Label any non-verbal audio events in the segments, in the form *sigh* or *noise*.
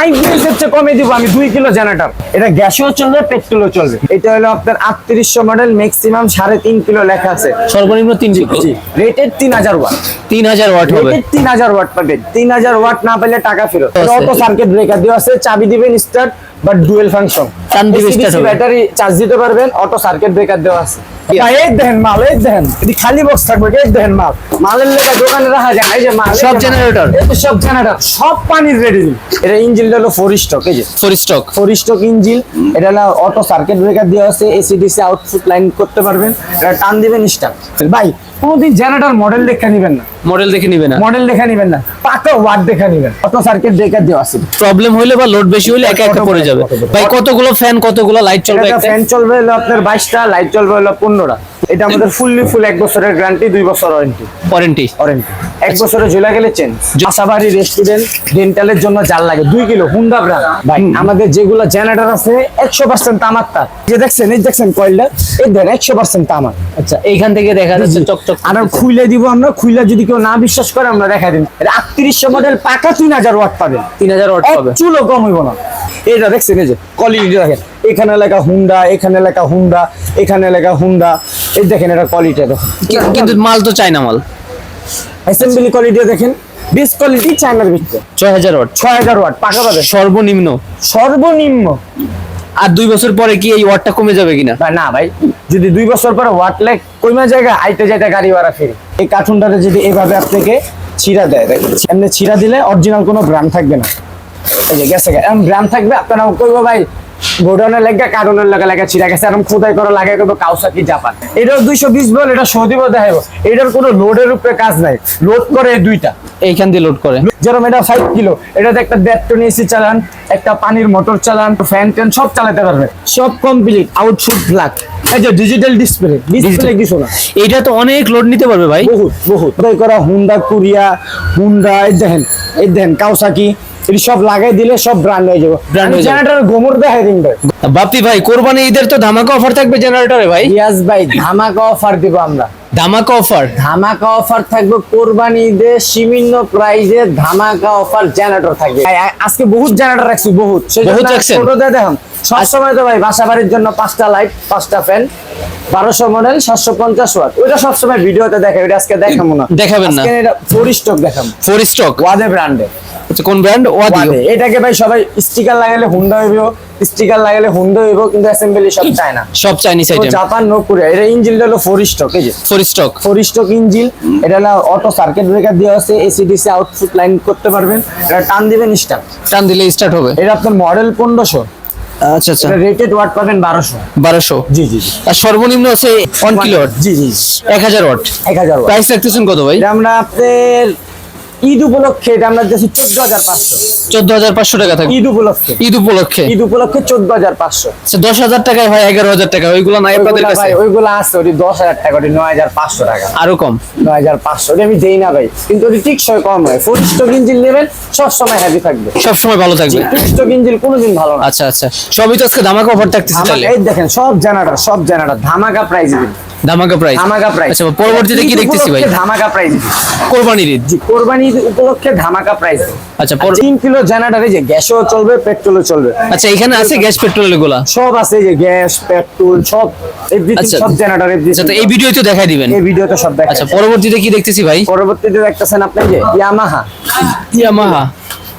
IPS হচ্ছে কমে দিব আমি দুই কিলো জেনারেটর। এটা গ্যাসেও চলবে পেট্রোলও চলবে। এটা হলো আপনার আটত্রিশশো মডেল ম্যাক্সিমাম সাড়ে তিন কিলো লেখা আছে। সর্বনিম্ন তিন কিলো। রেটেড তিন হাজার ওয়াট তিন হাজার ওয়াট হবে। তিন হাজার ওয়াট পাবেন তিন হাজার ওয়াট না পেলে টাকা ফেরত। অটো সার্কিট ব্রেকার দেওয়া আছে চাবি দিবেন স্টার্ট বাট ডুয়েল ফাংশন টান দিবে start হবে। ব্যাটারি চার্জ দিতে পারবেন অটো সার্কিট ব্রেকার দেওয়া আছে। দেখেন মাল এই দেখেন। এটি খালি বক্স থাকবে এই দেখেন মাল। মালের লেখা দোকানে রাখা যায় না, এই যে মাল। সব তো সব জেনারেটর সব পানির রেডি এটা ইঞ্জিনটা হলো ফোর স্টক এই যে। Four stroke four stroke engine এটা হলো অটো সার্কিট ব্রেকার দেওয়া আছে আউটপুট লাইন করতে পারবেন এটা টান দিবেন স্টার্ট ভাই কোনোদিন জেনারেটর মডেল দেখে নিবেন না। মডেল দেখে নিবে না। মডেল দেখে নিবেন না পাকা ওয়াট দেখে নিবেন। অটো সার্কিট ব্রেকার দেওয়া আছে। প্রবলেম হলে বা লোড বেশি হলে একা একা পড়ে যাবে। ভাই কতগুলো ফ্যান কতগুলো লাইট চলবে একটা? ফ্যান চলবে হলো আপনার বাইশটা লাইট চলবে হলো পনেরোটা। এটা আমাদের ফুললি ফুল এক বছরের গ্যারান্টি দুই বছর ওয়ারেন্টি ওয়ারেন্টি ওয়ারেন্টি এক বছরে ঝুলে গেলে চেঞ্জ আশাবাড়ি রেস্টুরেন্ট ডেন্টালের জন্য জাল লাগে। দুই কিলো হুন্ডা ব্র্যান্ড ভাই আমাদের যেগুলো জেনারেটর আছে একশো পার্সেন্ট তামার তার। যে দেখছেন এই দেখছেন কয়েলটা এই দেন একশো পার্সেন্ট তামার। আচ্ছা এইখান থেকে দেখা যাচ্ছে চকচক আর খুইলে দিব আমরা খুইলে যদি কেউ না বিশ্বাস করে আমরা দেখাই দিন। আটত্রিশশো মডেল পাকা তিন হাজার ওয়াট পাবেন তিন হাজার ওয়াট পাবে। চুলো কম হইব না। এটা দেখছেন এই যে কোয়ালিটি দেখেন এখানে লেখা হুন্ডা এখানে লেখা হুন্ডা এখানে লেখা হুন্ডা এই দেখেন এটা কোয়ালিটি কিন্তু মাল তো চাই না মাল। অ্যাসেম্বলি কোয়ালিটি দেখেন বেস্ট কোয়ালিটি চায়নার ভিতরে। ছয় হাজার ওয়াট। ছয় হাজার ওয়াট পাকা পাবে। সর্বনিম্ন। সর্বনিম্ন। আর দুই বছর পরে কি এই ওয়াটটা কমে যাবে কিনা? না ভাই যদি দুই বছর পরে ওয়াট লেখ কইমা জায়গা আইতে যাইতে গাড়ি ভাড়া ফেরি। এই কার্টুনটাতে যদি এভাবে আপনাকে ছিড়া দেয় দেখেন এমনি ছিড়া দিলে অরিজিনাল কোনো ব্র্যান্ড থাকবে না। এই যে গেছে এমন ব্র্যান্ড থাকবে আপনারা কইবো ভাই গোডাউনের লেগা কার্টুনের লেগা লেগা ছিড়া গেছে। এরকম খোদাই করা লাগে করব কাউসাকি জাপান। এটাও দুইশো বিশ বল এটা দেখাইবো এটার কোনো লোডের উপরে কাজ নাই। লোড করে দুইটা। এইখান দিয়ে লোড করে। যেরকম এটা ফাইভ কিলো এটাতে একটা দেড় টন এসি চালান একটা পানির মোটর চালান ফ্যান ট্যান সব চালাতে পারবে। সব কমপ্লিট আউটপুট ব্ল্যাক এই যে ডিজিটাল ডিসপ্লে ডিসপ্লে কিছু না। এটা তো অনেক লোড নিতে পারবে ভাই। বহুত বহুত। করা হুন্ডা কুরিয়া হুন্ডা এই দেখেন এই দেখেন কাউসাকি। এটি সব লাগাই দিলে সব ব্র্যান্ড হয়ে যাবে। জেনারেটর গোমর দেখাই দিন ভাই। বাপি ভাই কোরবানি ঈদের তো ধামাকা অফার থাকবে জেনারেটরে ভাই? ইয়াস ভাই ধামাকা অফার দিব আমরা। ধামাকা অফার ধামাকা অফার থাকবে কোরবানি ঈদে সীমিত প্রাইজে ধামাকা অফার জেনারেটর থাকবে। আজকে বহুত জেনারেটর রাখছি বহুত। বহুত রাখছেন? ছোট দিয়ে দেখুন সবসময় তো ভাই বাসা বাড়ির জন্য পাঁচটা লাইট পাঁচটা ফ্যান বারোশো মডেল সাতশো পঞ্চাশ ওয়াট ওইটা সবসময় ভিডিওতে দেখাই ওইটা আজকে দেখাবো না। দেখাবেন না। ফোর স্টক দেখাবো ফোর স্টক ওয়াদে ব্র্যান্ডে আচ্ছা কোন ব্র্যান্ড ওয়াদি এটাকে ভাই সবাই স্টিকার লাগালে হুন্ডা হইব স্টিকার লাগালে হুন্ডা হইব কিন্তু অ্যাসেম্বলি সব চায় না *laughs* সব Chinese item Japan no Korea এটা ইঞ্জিনটা হলো ফোর স্টক এই যে। Four stroke four stroke engine এটা হলো অটো সার্কিট ব্রেকার দেওয়া আছে এসিডিসি আউটপুট লাইন করতে পারবেন। এটা টান দিবেন স্টার্ট টান দিলে স্টার্ট হবে। এটা আপনার মডেল পনেরোশো। আচ্ছা আচ্ছা। রেটেড ওয়াট পাবেন বারোশো। বারোশো? জি জি আর সর্বনিম্ন আছে ওয়ান কিলো ওয়াট জি জি এক হাজার ওয়াট এক হাজার ওয়াট প্রাইস রাখতেছেন কত ভাই? আমরা আপনার ঈদ উপলক্ষে এটা আমরা দিয়েছি চোদ্দ হাজার পাঁচশো। চোদ্দ হাজার পাঁচশো টাকা থাকবে। ঈদ উপলক্ষে। ঈদ উপলক্ষে? ঈদ উপলক্ষে চোদ্দ হাজার পাঁচশো। আচ্ছা দশ হাজার টাকায় হয় এগারো হাজার টাকা ওইগুলো নাই আপনাদের কাছে? ওইগুলো আছে ওটি দশ হাজার টাকা ওটি নয় হাজার পাঁচশো টাকা। আরও কম? নয় হাজার পাঁচশো ওটি আমি দেই না ভাই কিন্তু ওটি টিকসই কম হয়। ফোর স্টক ইঞ্জিন নেবেন সবসময় হ্যাপি থাকবে। সবসময় ভালো থাকবে? টু স্টক ইঞ্জিন কোনোদিন ভালো না। আচ্ছা আচ্ছা। সবই তো আজকে ধামাকা অফার থাকতেছে এই দেখেন সব জানাটা সব জানাটা ধামাকা প্রাইস দিন ধামাকা প্রাইস ধামাকা প্রাইস আচ্ছা পরবর্তীতে কি দেখতেছি ভাই? ধামাকা প্রাইস কোরবানির ঈদ। জি কোরবানি উপলক্ষে ধামাকা প্রাইস আচ্ছা পর- তিন কিলো জেনারেটর যে গ্যাসও চলবে পেট্রোলও চলবে। আচ্ছা এখানে আছে গ্যাস পেট্রোল এগুলা সব আছে যে গ্যাস পেট্রোল সব এভরিথিং আচ্ছা। সব জেনারেটর আচ্ছা এভরিথিং তো এই ভিডিও তো দেখাই দিবেন। এই ভিডিওতে সব দেখা আচ্ছা পরবর্তীতে কি দেখতেছি ভাই? পরবর্তীতে দেখতেছেন আপনি যে ইয়ামাহা। ইয়ামাহা।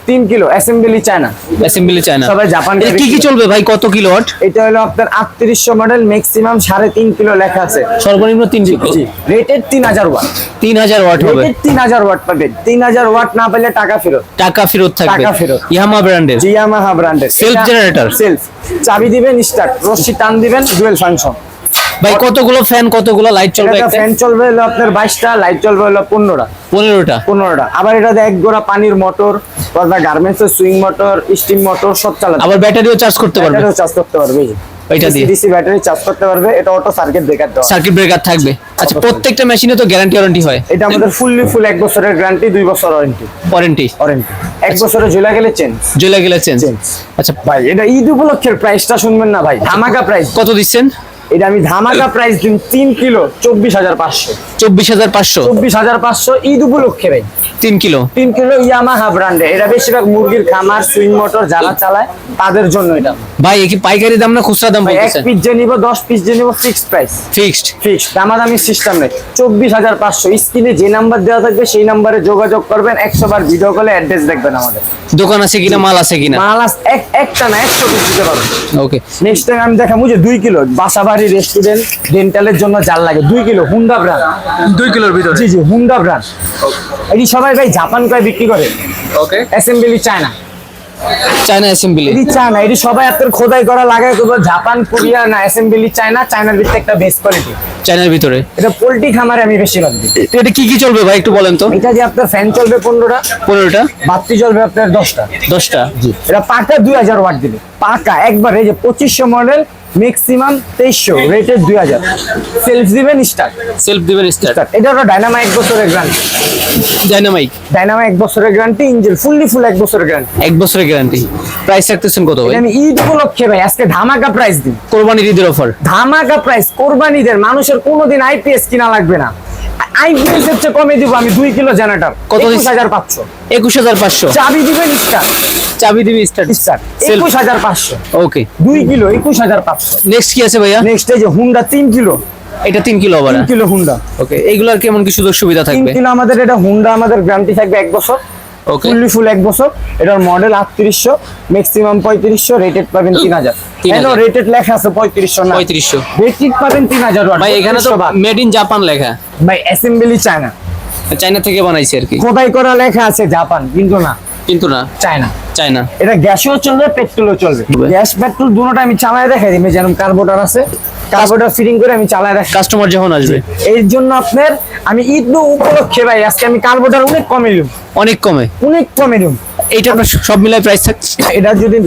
তিন kilo assembly China assembly China সবাই জাপান কি কি চলবে ভাই? কত কিলো ওয়াট এটা হলো আপনার আটত্রিশশো মডেল ম্যাক্সিমাম সাড়ে তিন কিলো লেখা আছে। সর্বনিম্ন তিন কিলো। রেটেড তিন হাজার ওয়াট তিন হাজার ওয়াট হবে। তিন হাজার ওয়াট পাবেন তিন হাজার ওয়াট না পেলে টাকা ফেরত। টাকা ফেরত থাকবে। টাকা ফেরত। ইয়ামা ব্র্যান্ডের জিয়ামাহা ব্র্যান্ডের Self generator? সেলফ চাবি দিবেন স্টার্ট রশি টান দিবেন ডুয়েল ফাংশন ভাই কতগুলো ফ্যান কতগুলো লাইট চলবে ফ্যান চলবে হলো আপনার বাইশটা লাইট চলবে হলো পনেরোটা। পনেরোটা? পনেরোটা। আবার এটাতে এক গোড়া পানির মোটর গার্মেন্টস এর সুইং মোটর স্টিম মোটর সব চালাতে আবার ব্যাটারিও চার্জ করতে পারবে? চার্জ করতে পারবে এই যে। ওইটা দিয়ে? ডিসি ব্যাটারি চার্জ করতে পারবে এটা অটো সার্কিট ব্রেকার দেওয়া। সার্কিট ব্রেকার থাকবে। আচ্ছা প্রত্যেকটা মেশিনে তো গ্যারান্টি ওয়ারেন্টি হয়। এটা আমাদের ফুললি ফুল এক বছরের গ্যারান্টি দুই বছর ওয়ারেন্টি ওয়ারেন্টি ওয়ারেন্টি এক বছরে ঝুলে গেলে চেঞ্জ জ্বলে গেলে চেঞ্জ আচ্ছা। ভাই এটা ঈদ উপলক্ষের প্রাইসটা শুনবেন না ভাই। ধামাকা প্রাইস কত দিচ্ছেন? এটা আমি ধামাকা প্রাইস দিন তিন কিলো চব্বিশ হাজার পাঁচশো। চব্বিশ হাজার পাঁচশো? চব্বিশ হাজার পাঁচশো ঈদ উপলক্ষে ভাই। তিন কিলো? তিন কিলো ইয়ামাহা ব্র্যান্ডে এটা বেশিরভাগ মুরগির খামার সুইং মোটর যারা চালায় তাদের জন্য এটা। ভাই কি পাইকারি দাম না খুচরা দাম এক পিস যে নিবো দশ পিস যে নিবো ফিক্সড প্রাইস ফিক্সড ফিক্সড দামাদামি সিস্টেম নেই। চব্বিশ হাজার পাঁচশো। স্ক্রিনে যে নাম্বার দেওয়া থাকবে সেই নাম্বারে যোগাযোগ করবেন। একশো বার ভিডিও কলে অ্যাড্রেস দেখবেন আমাদের। দোকান আছে কিনা মাল আছে কিনা? মাল এক একটা না একশো পিস দিতে পারব ওকে নেক্সট টাইম আমি দেখাবো যে দুই কিলো বাসা বাড়ি রেস্টুরেন্ট ডেন্টালের জন্য জাল লাগে। দুই কিলো হুন্ডা ব্র্যান্ড দুই কিলোর ভিতরে? জি জি হুন্ডা ব্র্যান্ড এটি সবাই ভাই জাপান কয় বিক্রি করে। Okay assembly China China assembly এটি চায়না এটি সবাই আপনার খোদাই করা করব জাপান কোরিয়া না অ্যাসেম্বলি চায়না চায়নার ভিতরে একটা বেস্ট কোয়ালিটি চায়নার ভিতরে? এটা পোল্ট্রি খামারে আমি বেশিরভাগ দিই। এটা কি কি চলবে ভাই একটু বলেন তো? এটা যে আপনার ফ্যান চলবে পনেরোটা পনেরোটা? বাতি চলবে আপনার দশটা। দশটা? এটা পাকা দুই হাজার ওয়াট দিবে। পাকা একবার এই যে পঁচিশশো মডেল ম্যাক্সিমাম তেইশশো রেটের দুই হাজার। সেলফ দিবেন স্টার্ট সেলফ দিবেন স্টার্ট স্টার্ট এটা হলো ডাইনামা এক বছরের গ্যারান্টি ডাইনামাইক ডাইনামা এক বছরের গ্যারান্টি ইঞ্জিন ফুললি ফুল এক বছরের গ্যারান্টি এক বছরের গ্যারান্টি প্রাইস রাখতেছেন কত ভাই? আমি ঈদ উপলক্ষে ভাই আজকে ধামাকা প্রাইস দিই। কোরবানির ঈদের অফার ধামাকা প্রাইস কোরবানিদের মানুষের কোনোদিন আইপিএস কিনা লাগবে না। আইপিএস এর কমে দিব আমি দুই কিলো জেনারেটর। কত একুশ দিচ্ছ? হাজার পাঁচশো। একুশ হাজার পাঁচশো। চাবি দিবেন স্টার। চাবি দিবি ওকে কিলো নেক্সট কি আছে ভাইয়া? নেক্সট এই যে হুন্ডা তিন কিলো। এটা তিন কিলো আবার। কিলো হুন্ডা ওকে এইগুলোর কেমন কি সুযোগ সুবিধা থাকবে? কিলো আমাদের এটা হুন্ডা আমাদের গ্রামটি থাকবে এক বছর। ফুললি ফুল এক বছর। এটার মডেল আটত্রিশশো ম্যাক্সিমাম পঁয়ত্রিশশো রেটেড পাবেন তিন হাজার। 3000 কেন রেটেড লেখা আছে পঁয়ত্রিশশো না। পঁয়ত্রিশশো। রেটেড পাবেন তিন হাজার ভাই এখানে তো মেড ইন জাপান লেখা। ভাই অ্যাসেম্বলি চায়না চায়না থেকে বানাইছে আর কি। খোদাই করা লেখা আছে জাপান কিন্তু না। কিন্তু না। চায়না চায়না এটা গ্যাসও চলবে পেট্রোলও চলবে। গ্যাস পেট্রোল দুটোটা আমি চালায় দেখাই দিই যেরকম কার্বোটার আছে। কার্বোটার ফিটিং করে আমি চালাই রাখি। কাস্টমার যখন আসবে। এর জন্য আপনার আমি ঈদ উপলক্ষে ভাই আজকে আমি কার্বোটার অনেক কমে অনেক কমে। অনেক কমে দিলাম এইটা আপনার সব মিলাই প্রাইস থাকছে? এটা যদি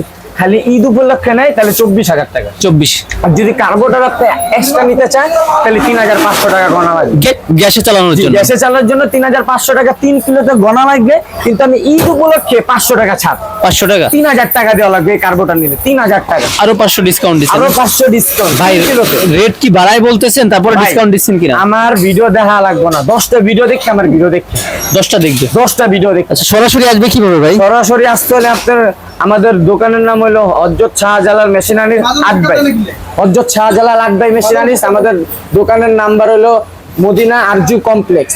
খালি ঈদ উপলক্ষে নেয় তাহলে চব্বিশ হাজার টাকা। চব্বিশ। আর যদি কার্বোটার আপনি এক্সট্রা নিতে চান তাহলে তিন হাজার পাঁচশো টাকা গণা লাগবে। গ্যাসে চালানোর জন্য। গ্যাসে চালানোর জন্য তিন হাজার পাঁচশো টাকা তিন কিলোতে গণা লাগবে কিন্তু আমি ঈদ উপলক্ষে পাঁচশো টাকা ছাড়। পাঁচশো টাকা? তিন হাজার টাকা দেওয়া লাগবে এই কার্বোটার নিলে তিন হাজার টাকা। আরও পাঁচশো ডিসকাউন্ট দিচ্ছেন। আরও পাঁচশো ডিসকাউন্ট ভাই রেট কি বাড়ায় বলতেছেন? তারপরে ডিসকাউন্ট দিচ্ছেন কিনা? আমার ভিডিও দেখা লাগবে না। দশটা ভিডিও দেখে আমার ভিডিও দেখে দশটা দেখবে। দশটা ভিডিও দেখে আচ্ছা সরাসরি আসবে কীভাবে ভাই? সরাসরি আসতে হলে আপনার আমাদের দোকানের নাম হলো হজরত শাহজালাল মেশিনারিজ আটবাই হজরত শাহজালাল আটবাই মেশিনারিজ। আমাদের দোকানের নাম্বার হলো মদিনা আরজু কমপ্লেক্স।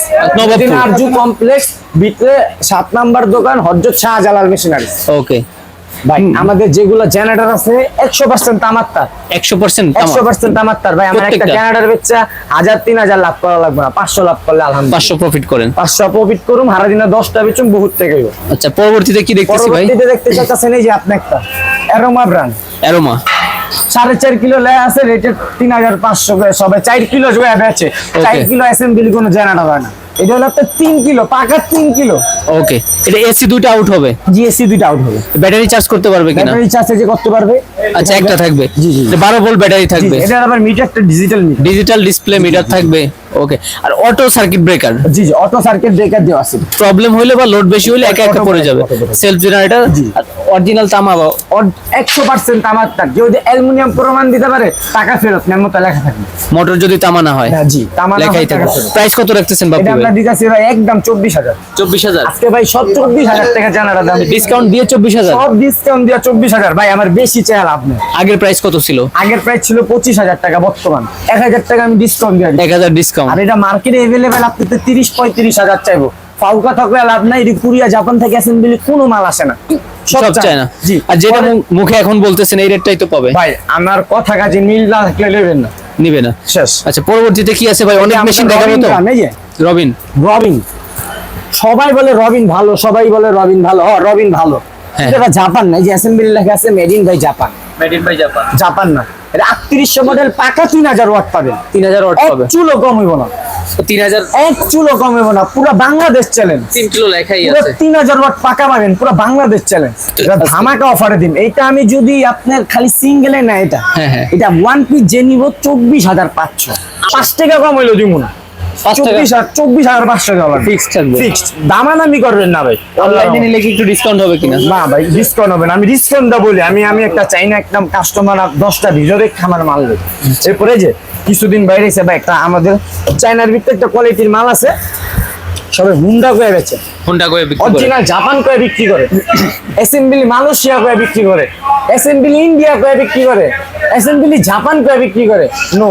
মদিনা আরজু কমপ্লেক্স ভিতরে সাত নাম্বার দোকান হজরত শাহজালাল মেশিনারিজ। ওকে ভাই আমাদের যেগুলো জেনারেটর আছে একশো পার্সেন্ট তামার তার একশো পার্সেন্ট একশো পার্সেন্ট তামার তার ভাই আমার একটা? জেনারেটর বেচা হাজার তিন হাজার লাভ করা লাগবে না। পাঁচশো লাভ করলে আলহামদুলিল্লাহ। পাঁচশো প্রফিট করেন। পাঁচশো প্রফিট করুম হারা দিনে দশটা বেচুম বহুত থেকে আচ্ছা পরবর্তীতে কি দেখতেছি ভাই? পরবর্তীতে দেখতে চাচ্ছেন এই যে আপনি একটা। অ্যারোমা ব্র্যান্ড অ্যারোমা সাড়ে চার কিলো লেয়া আছে রেটেড তিন হাজার পাঁচশো সবাই চার কিলো জোয়া বেচে। চার কিলো অ্যাসেম্বলি কোনো জেনারেটর হয় না। এটা হলো আপনার তিন কিলো পাকা তিন কিলো। ওকে এটা এসি দুইটা আউট হবে? জি এসি দুইটা আউট হবে। ব্যাটারি চার্জ করতে পারবে কিনা? ব্যাটারি চার্জ যে করতে পারবে। আচ্ছা একটা থাকবে। জি, জি। বারো ভোল্ট ব্যাটারি থাকবে। এটা আবার মিটারটা digital meter digital display meter থাকবে। ওকে আর অটো সার্কিট ব্রেকার জি জি অটো সার্কিট ব্রেকার দেওয়া আছে। প্রবলেম হলে বা লোড বেশি হলে একা একা পড়ে যাবে। সেলফ জেনারেটর অরিজিনাল তামা বা একশো পার্সেন্ট আমার তার যদি অ্যালুমিনিয়াম প্রমাণ দিতে পারে টাকা ফেরত নেন মতো লেখা থাকবে। মোটর যদি তামা না হয় হ্যাঁ, জি, তামা না লেখাই থাকবে। প্রাইস কত রাখতেছেন বাপি এটা আমরা দিতেছি ভাই একদম চব্বিশ হাজার। চব্বিশ হাজার? আজকে ভাই সব চব্বিশ হাজার টাকা জানারা দাম। ডিসকাউন্ট দিয়ে চব্বিশ হাজার? সব ডিসকাউন্ট দিয়ে চব্বিশ হাজার। ভাই আমার বেশি চেয়ার আপনি আগের প্রাইস কত ছিল? আগের প্রাইস ছিল পঁচিশ হাজার টাকা বর্তমান। এক হাজার টাকা আমি ডিসকাউন্ট দিই। এক হাজার আর এটা মার্কেটে এভেলেবেল আপনি তো তিরিশ পঁয়ত্রিশ হাজার চাইব। ফাউকা থাকলে লাভ নাই জাপান থেকে অ্যাসেম্বলি কোনো মাল আসে না। সব চায় না। জি। আর যেটা মুখে এখন বলতেছেন এই রেটটাই তো পাবে। ভাই আমার কথা কাজে মিল না থাকলে নেবেন না। নিবে না। শেষ। আচ্ছা পরবর্তীতে কি আছে ভাই? অনেক মেশিন দেখাবো রবিন তো? রবিন। রবিন। সবাই বলে রবিন ভালো সবাই বলে রবিন ভালো। হ রবিন ভালো। হ্যাঁ। এটা জাপান না এই যে অ্যাসেম্বলি লেখা আছে made in by Japan made in by Japan Japan না। এটা আটত্রিশশো মডেল পাকা তিন হাজার ওয়াট পাবেন তিন হাজার ওয়াট পাবেন পাবে। চুলো কম হইব না। তিন হাজার এক চুলো কম হইব না পুরো বাংলাদেশ চ্যালেঞ্জ তিন কিলো লেখাই আছে। তিন হাজার ওয়াট পাকা পাবেন পুরো বাংলাদেশ চ্যালেঞ্জ এটা ধামাকা অফারে দিন। এটা আমি যদি আপনার খালি সিঙ্গেলে না এটা হ্যাঁ, হ্যাঁ। এটা ওয়ান পিস যে নিব চব্বিশ হাজার পাঁচশো। পাঁচ টাকা কম হইল দিব না? চব্বিশ চব্বিশ হাজার পাঁচশো ডলার Fixed থাকবে। ফিক্সড দামাদামি করবেন না ভাই। অনলাইনে নিলে কি একটু ডিসকাউন্ট হবে কিনা? না ভাই ডিসকাউন্ট হবে না। আমি ডিসকাউন্টটা বলি আমি আমি একটা চাই না একদম কাস্টমার দশটা মাল দেবে। এরপরে যে কিছুদিন বাইরে এসে একটা আমাদের চাইনার ভিতরে একটা কোয়ালিটির মাল আছে। সবাই হুন্ডা করে বেচে। ফোনটা করে বিক্রি করে। অরিজিনাল জাপান করে বিক্রি করে। অ্যাসেম্বলি মালয়েশিয়া করে বিক্রি করে। অ্যাসেম্বলি ইন্ডিয়া করে বিক্রি করে। অ্যাসেম্বলি জাপান করে বিক্রি করে। নো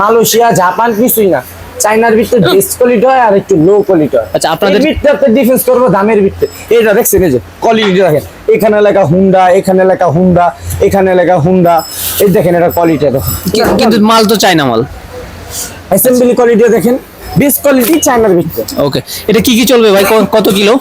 মালয়েশিয়া জাপান কিছুই না। চাইনার ভিতরে *laughs* বেস্ট কোয়ালিটি হয় আর একটু লো কোয়ালিটি হয়। আচ্ছা, আপনাদের- ভিতরে ডিফেন্স করব দামের ভিতরে। এইটা দেখছেন এই যে কোয়ালিটি দেখেন। এখানে লেখা হুন্ডা এখানে লেখা হুন্ডা এখানে লেখা হুন্ডা এই দেখেন এটা কোয়ালিটি কিন্তু মাল তো চাই না মাল অ্যাসেম্বলি কোয়ালিটি দেখেন। বেস্ট কোয়ালিটি চাইনার ভিতরে। ওকে এটা কি কি চলবে ভাই? কত কিলো?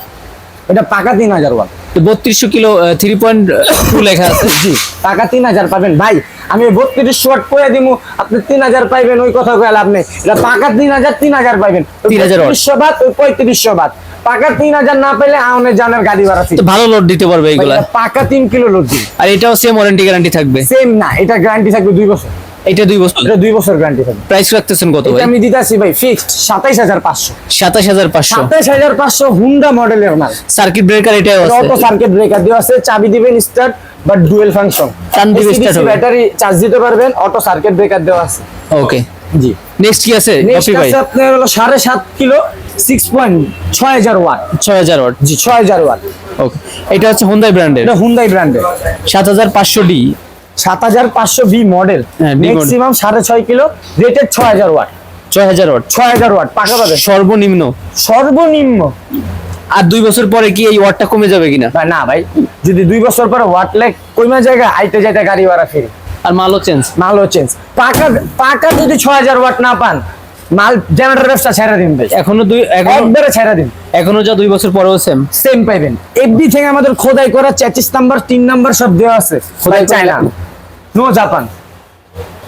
এটা পাকা তিন হাজার ওয়াট। বত্রিশশো কিলো থ্রি পয়েন্ট টু লেখা আছে। জি। টাকা তিন হাজার পাবেন। ভাই আমি বত্রিশ শর্ট করে দিব আপনি তিন হাজার পাইবেন ওই কথা কয়ে লাভ নেই। এটা টাকা তিন হাজার তিন হাজার পাইবেন। 3000 watt। তিরিশশো বাদ ওই পঁয়ত্রিশশো বাদ। টাকা তিন হাজার না পেলে আউনের জানের গাড়ি ভাড়া তো ভালো লোড দিতে পারবে এগুলা পাকা তিন কিলো লোড দিন আর এটাও সেম ওয়ারেন্টি গ্যারান্টি থাকবে। সেম না এটা গ্যারান্টি থাকবে দুই বছর। এটা দুই বছর। এটা দুই বছর গ্যারান্টি থাকবে। প্রাইস রাখতেছেন কত ভাই? আমি দিতে ভাই ফিক্সড সাতাইশ হাজার পাঁচশো। সাতাশ হাজার পাঁচশো। সাতাইশ হাজার পাঁচশো হুন্ডা মডেলের মাল। সার্কিট ব্রেকার এটাও আছে। অটো সার্কিট ব্রেকার দেওয়া আছে চাবি দিবেন স্টার্ট বা ডুয়েল ফাংশন টান দিবে start হবে। ব্যাটারি চার্জ দিতে পারবেন অটো সার্কিট ব্রেকার দেওয়া আছে। ওকে জি। নেক্সট কি আছে নেক্সট আছে আপনার হলো সাড়ে সাত কিলো সিক্স পয়েন্ট ছয় হাজার ওয়াট। ছয় হাজার ওয়াট। জি ছয় হাজার ওয়াট। ওকে এটা হচ্ছে হোন্দাই ব্র্যান্ডের এটা হুন্দাই ব্র্যান্ডের সাত হাজার পাঁচশো ডি সাত হাজার পাঁচশো বি মডেল। ম্যাক্সিমাম সাড়ে ছয় কিলো রেটেড ছয় হাজার ওয়াট ছয় হাজার ওয়াট ছয় হাজার ওয়াট পাকা পাবে সর্বনিম্ন। সর্বনিম্ন। আর দুই বছর পরে কি এই ওয়াটটা কমে যাবে কিনা? না ভাই যদি দুই বছর পরে ওয়াট কইমা জায়গা আইতে যাইতে গাড়ি ভাড়া ফ্রি। আর মালও চেঞ্জ মালও চেঞ্জ পাকা পাকা যদি ছয় হাজার ওয়াট না পান মাল জেনারেটর ব্যবসা ছেড়ে দিন ভাই। এখনও দুই একবারে ছেড়ে দিন। এখনও যা দুই বছর পরেও সেম সেম পাইবেন। থেকে আমাদের খোদাই করা চেচিস নাম্বার তিন নাম্বার সব দেওয়া আছে। খোদাই করা- চায়না। No Japan.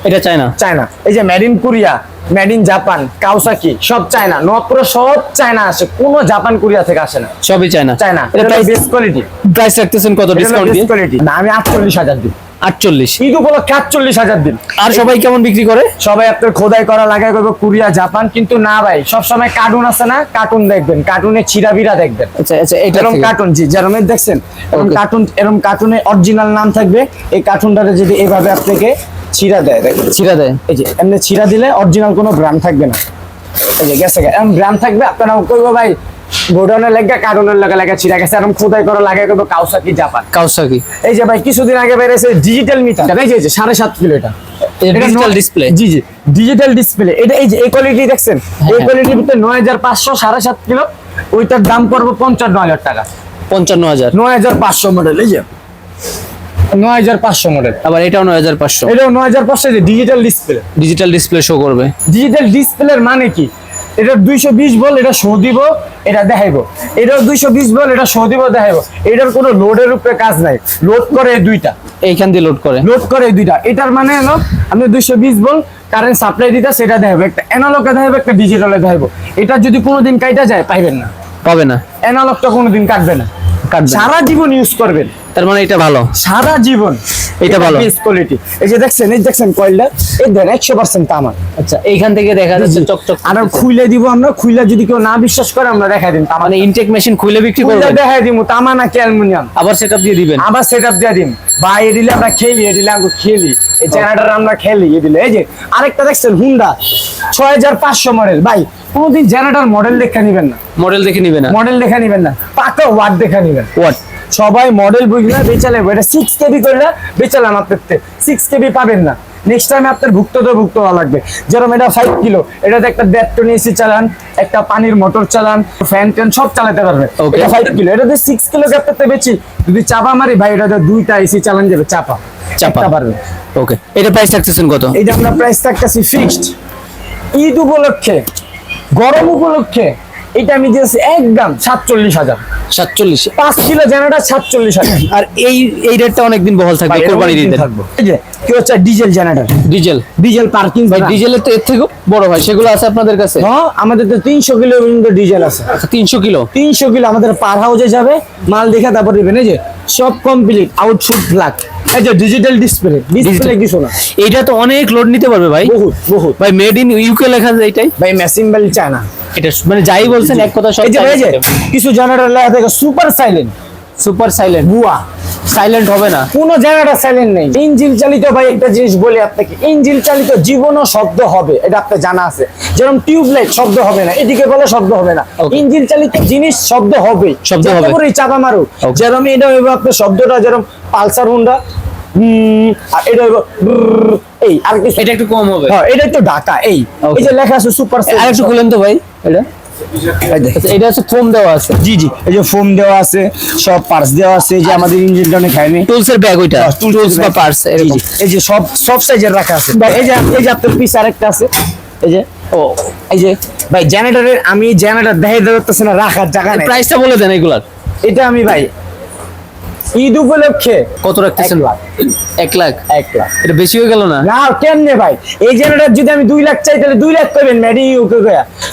এটা চায়না। চায়না। এই যে made in Korea made in Japan Kawasaki সব চায়না। কোরিয়া সব চায়না আছে কোনো জাপান কোরিয়া থেকে আসে না। সবই চায়না। চায়না। এটা বেস্ট কোয়ালিটি প্রাইস রাখতেছেন কত ডিসকাউন্ট দিয়ে? কোয়ালিটি না আমি আটচল্লিশ হাজার দিন আটচল্লিশ। ঈদ উপলক্ষে আটচল্লিশ হাজার দিন। আর সবাই কেমন বিক্রি করে? সবাই আপনার খোদাই করা লাগাই করবে কোরিয়া জাপান। কিন্তু না ভাই সবসময় কার্টুন আছে না কার্টুন দেখবেন। কার্টুনে দেখবেন। আচ্ছা আচ্ছা এরকম কার্টুন জি যেরকম দেখছেন এরকম কার্টুন এরকম কার্টুনে অরিজিনাল নাম থাকবে। এই কার্টুনটাতে যদি এভাবে আপনাকে ছিঁড়া দেয় দেখেন ছিড়া দেয়? এই যে এমনি ছিঁড়া দিলে অরিজিনাল কোনো ব্র্যান্ড থাকবে না। এই যে গেছে এরকম ব্র্যান্ড থাকবে আপনারা করব ভাই গোডাউনের লেগা কার্টুনের লাগা লাগা ছিঁড়া গেছে। খোদাই করা লাগে করব কাউসাকি জাপান কাউসাকি এই যে ভাই কিছুদিন আগে ডিজিটাল মিটার এই যে সাড়ে সাত কিলো এটা। নয়- display? জি জি ডিজিটাল ডিসপ্লে এটা এই যে এই কোয়ালিটি দেখছেন? এই হ্যাঁ। কোয়ালিটির ভিতরে নয় হাজার পাঁচশো সাড়ে সাত কিলো। ওইটার দাম পড়বে পঞ্চান্ন হাজার টাকা। পঞ্চান্ন হাজার। নয় হাজার পাঁচশো মডেল এই যে। নয় হাজার পাঁচশো মডেল আবার এটাও নয় হাজার পাঁচশো। এটাও নয় হাজার পাঁচশো digital display digital display show করবে। ডিজিটাল ডিসপ্লের মানে কি? এটা দুইশো বিশ বল এটা শো দিব এটা দেখাইব। এটাও দুইশো বিশ বল এটা শো দিব দেখাইব। এটার কোনো লোডের উপরে কাজ নাই। লোড করে দুইটা। এইখান দিয়ে লোড করে। লোড করে দুইটা। এটার মানে হলো আপনি দুইশো বিশ বল কারেন্ট সাপ্লাই দিতে সেটা দেখাবো একটা অ্যানালগে দেখাবো একটা ডিজিটালে দেখাবো এটা যদি কোনোদিন কাইটা যায় পাইবেন না। পাবে না। অ্যানালগটা কোনোদিন কাটবে না। সারা জীবন ইউজ করবেন। তার মানে এটা ভালো। সারা জীবন। এটা ভালো। কোয়ালিটি এই যে দেখছেন এই দেখছেন কয়েলটা এই দেন একশো পার্সেন্ট তামার আচ্ছা এইখান থেকে দেখা যাচ্ছে চকচক আর খুইলে দিব আমরা খুইলে যদি কেউ না বিশ্বাস করে আমরা দেখাই দিন তামা। মানে ইনটেক মেশিন খুলে বিক্রি করবেন? দেখাই দিব তামা নাকি অ্যালুমিনিয়াম? আবার সেটআপ দিয়ে দিবেন? আবার সেট আপ দিয়ে দিন বা এ দিলে আমরা খেলি এ দিলে আমরা খেলি। এই আমরা খেলি দিলে এই যে আরেকটা দেখছেন হুন্ডা ছয় হাজার পাঁচশো মডেল ভাই কোনোদিন জেনারেটার মডেল দেখে নিবেন না। মডেল দেখে নিবেন না। মডেল দেখে নিবেন না। পাকা ওয়াট দেখে নিবেন। ওয়াট সবাই মডেল বুঝলে বেচালে এটা সিক্স কেবি করলে বেচালাম আপনার সিক্স কেবি পাবেন না। নেক্সট টাইম আপনার ভুক্ত তো ভুক্ত হওয়া লাগবে। যেরকম এটা ফাইভ কিলো এটাতে একটা দেড় টন এসি চালান একটা পানির মোটর চালান ফ্যান ট্যান সব চালাতে পারবে. এটা ফাইভ কিলো এটাতে সিক্স কিলো ক্যাপ্টারতে বেশি। যদি চাপা মারি ভাই এটাতে দুইটা এসি চালান যাবে চাপা। চাপা। পারবে ওকে এটা প্রাইস রাখতেছেন কত? এইটা আমরা প্রাইস থাকতেছি ফিক্সড ঈদ উপলক্ষে গরম উপলক্ষে এটা আমি দিয়েছি একদম সাতচল্লিশ হাজার। সাতচল্লিশ। পাঁচ কিলো জেনারেটার সাতচল্লিশ হাজার। আর এই এই রেটটা অনেকদিন বহাল থাকবে কোরবানি দিতে থাকব। কি হচ্ছে diesel generator. Diesel. Diesel parking ভাই ডিজেলের তো এর থেকেও বড় ভাই সেগুলো আছে আপনাদের কাছে? হ্যাঁ আমাদের তো তিনশো কিলো পর্যন্ত ডিজেল আছে। তিনশো কিলো? তিনশো কিলো আমাদের পার হাউসে যাবে মাল দেখে তারপর দিবেন এই যে সব কমপ্লিট আউটফুট ব্ল্যাক এই যে ডিজিটাল ডিসপ্লে ডিসপ্লে কিছু না। এটা তো অনেক লোড নিতে পারবে ভাই। বহুত বহুত। ভাই মেড ইন ইউকে লেখা আছে এটাই ভাই মেশিন বেল চায় এটা মানে যাই বলছেন এক কথা সব কিছু জানার লেখা থাকে সুপার সাইলেন্ট সুপার সাইলেন্ট। বুয়া সাইলেন্ট হবে না। কোনো জায়গাটা সাইলেন্ট নেই। ইঞ্জিন চালিত ভাই একটা জিনিস বলি আপনাকে। ইঞ্জিন চালিত জীবনও শব্দ হবে এটা আপনার জানা আছে। যেরকম টিউবলাইট শব্দ হবে না। এদিকে বলে শব্দ হবে না. ইঞ্জিন চালিত জিনিস শব্দ হবে। শব্দ হবে। চাপা মারুক. যেরকম এটা হইব আপনার শব্দটা যেরকম পালসার হুন্ডা আর এটা হইব এই আর এটা একটু কম হবে। হ্যাঁ এটা একটু ঢাকা এই। এই যে লেখা আছে সুপার আর একটু খুলেন তো ভাই এটা। এটা হচ্ছে ফোম দেওয়া আছে। জি জি। এই যে ফোম দেওয়া আছে সব পার্টস দেওয়া আছে যে আমাদের ইঞ্জিনটা অনেক খায়নি। টুলসের ব্যাগ ওইটা টুলস বা পার্টস এরকম। এই যে সব সব সাইজের রাখা আছে। এই যে এই যে আপনার পিস আরেকটা আছে। এই যে ও এই যে ভাই জেনারেটরের আমি জেনারেটর দেখাই দেওয়া না রাখার জায়গা নাই। প্রাইসটা বলে দেন এগুলার। এটা আমি ভাই ঈদ উপলক্ষে কত রাখতেছেন? এক লাখ। এক লাখ? এক লাখ। এটা বেশি হয়ে গেল না? না কেমনে ভাই? এই জেনারেটার যদি আমি দুই লাখ চাই তাহলে দুই লাখ করবেন ম্যাডি ইউকে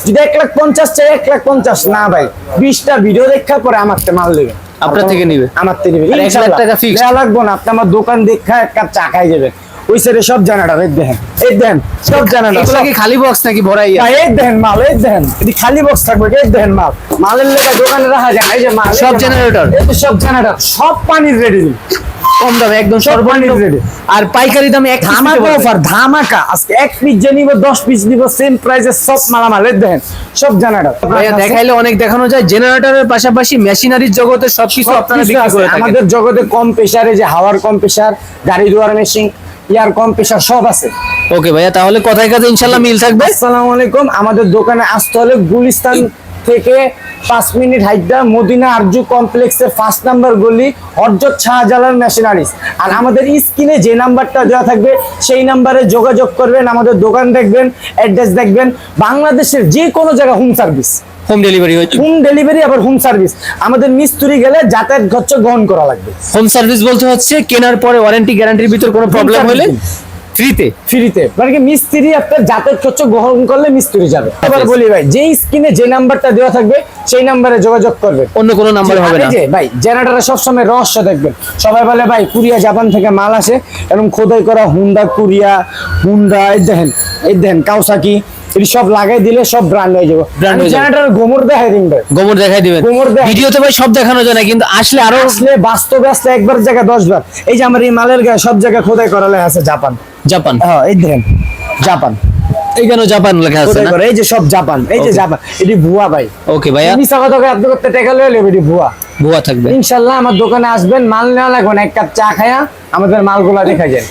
যদি এক লাখ পঞ্চাশ চাই এক লাখ পঞ্চাশ। না ভাই বিশটা ভিডিও দেখার পরে আমার মাল দেবে। আপনার থেকে নিবে? আমার থেকে নিবে। লাগবো না আপনি আমার দোকান দেখা এক কাপ চা খাই যাবেন। ওই সাইডে সব জেনারেটর এই দেখেন এই দেখেন সব জেনারেটর এগুলা কি খালি বক্স নাকি ভরাই ভাই এই দেখেন মাল এই দেখেন এটি খালি বক্স থাকবে এই দেখেন মাল। মালের লেগে দোকানে রাখা যায় এই যে মাল সব generator? এই সব জেনারেটর সব পানির রেডি কম দামে একদম সর্বনিম্ন। আর পাইকারি দামে এক ধামাকা অফার ধামাকা। আজকে এক পিস যে নিব দশ পিস নিব সেম প্রাইসে সব মালামাল দেখেন সব জেনারেটর ভাইয়া দেখাইলে অনেক দেখানো যায়। জেনারেটরের পাশাপাশি মেশিনারির জগতে সবকিছু আপনারা বিক্রি করে থাকেন। আমাদের জগতে কম প্রেসারে যে হাওয়ার কম প্রেসার গাড়ি ধোয়ার মেশিন ইয়ার কম প্রেসার সব আছে। ওকে ভাইয়া তাহলে কথায় কাজে ইনশাল্লাহ মিল থাকবে। আসসালামু আলাইকুম। আমাদের দোকানে আসতে হলে গুলিস্তান থেকে পাঁচ মিনিট হাইটটা মদিনা আরজু কমপ্লেক্সের ফার্স্ট নাম্বার গলি হরজত শাহজালাল মেশিনারিজ। আর আমাদের স্ক্রিনে যে নাম্বারটা দেওয়া থাকবে সেই নাম্বারে যোগাযোগ করবেন আমাদের দোকান দেখবেন অ্যাড্রেস দেখবেন। বাংলাদেশের যে কোনো জায়গা হোম সার্ভিস। হোম ডেলিভারি হয়েছে। হোম ডেলিভারি আবার হোম সার্ভিস আমাদের মিস্ত্রি গেলে যাতায়াত খরচ গ্রহণ করা লাগবে। হোম সার্ভিস বলতে হচ্ছে কেনার পরে ওয়ারেন্টি গ্যারান্টির ভিতর কোনো প্রবলেম হলে ফ্রিতে ফ্রিতে মানে কি মিস্ত্রি আপনার যাতায়াত খরচ গ্রহণ করলে মিস্ত্রি যাবে। এবার বলি ভাই যে স্ক্রিনে যে নাম্বারটা দেওয়া থাকবে সেই নাম্বারে যোগাযোগ করবে। অন্য কোনো নাম্বার হবে না। ভাই জেনারেটরে সবসময় রহস্য দেখবেন। সবাই বলে ভাই কুরিয়া জাপান থেকে মাল আসে এবং খোদাই করা হুন্ডা কুরিয়া হুন্ডা এই দেখেন এই দেখেন কাউসাকি সব লাগাই দিলে সব ব্র্যান্ড হয়ে যাবে। জেনারেটর গোমর দেখাই দিন ভাই। গোমর দেখাই দিবেন। গোমর ভিডিওতে ভাই সব দেখানো যায় না কিন্তু আসলে আরও আসলে বাস্তবে আসলে একবার জায়গা বার। এই যে আমার এই মালের গায়ে সব খোদাই করা লেখা আছে জাপান। জাপান? হ্যাঁ এই দেখেন জাপান। এইখানে জাপান লেখা আছে না? এই যে সব জাপান এই যে জাপান এটি ভুয়া ভাই। ওকে আপনি করতে টেকা লয়ে নেবে এটি ভুয়া। ভুয়া থাকবে। ইনশাল্লাহ আমার দোকানে আসবেন মাল নেওয়া লাগবে না এক কাপ চা খায়া আমাদের মালগুলা দেখা যায়